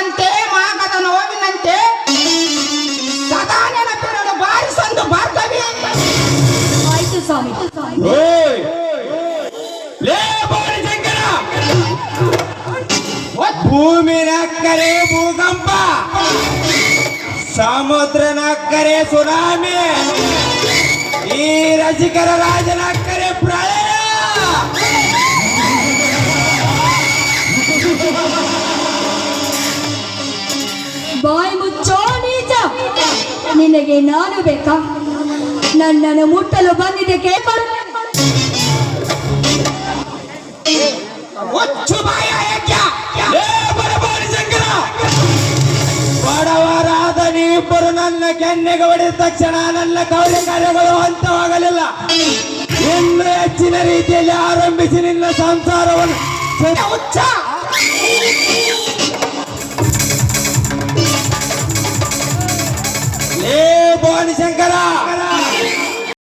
ಮಾಗದಂತೆ ಮಾಗದ ನೋವಿನಂತೆ. ಸದಾ ನೆನಪಿರಲು ಬಾರಿಸೊಂದು ಭಾರ್ಗವಿ ಆಯ್ತು ಸ್ವಾಮಿ. ಓಯ್! ಲೇ ಬೋಳಿಶಂಕರ ಭೂಮಿನಕ್ಕರೆ ಭೂಕಂಪ. ಸಮುದ್ರನಕ್ಕರೆ ಸುನಾಮಿ. ಈ ರಸಿಕರ ರಾಜನಕ್ಕರೆ ಪ್ರಳಯ. ಬಾಯಿ ಮುಚ್ಚೋ ನೀಚ. ನಿನಗೆ ನಾನು ಬೇಕಾ? ನನ್ನನ್ನು ಮುಟ್ಟಲು ಬಂದಿದೆ ಕೇಕರು ಬಡವರಾದ ನೀವಿಬ್ಬರು ನನ್ನ ಕೆನ್ನೆಗೆ ಹೊಡೆದ ತಕ್ಷಣ ನನ್ನ ಕವಲೆ ಕಾರ್ಯಗಳು ಹಂತವಾಗಲಿಲ್ಲ. ಹೆಚ್ಚಿನ ರೀತಿಯಲ್ಲಿ ಆರಂಭಿಸಿ ನಿನ್ನ ಸಂಸಾರವನ್ನು. ಸ- శంకరా!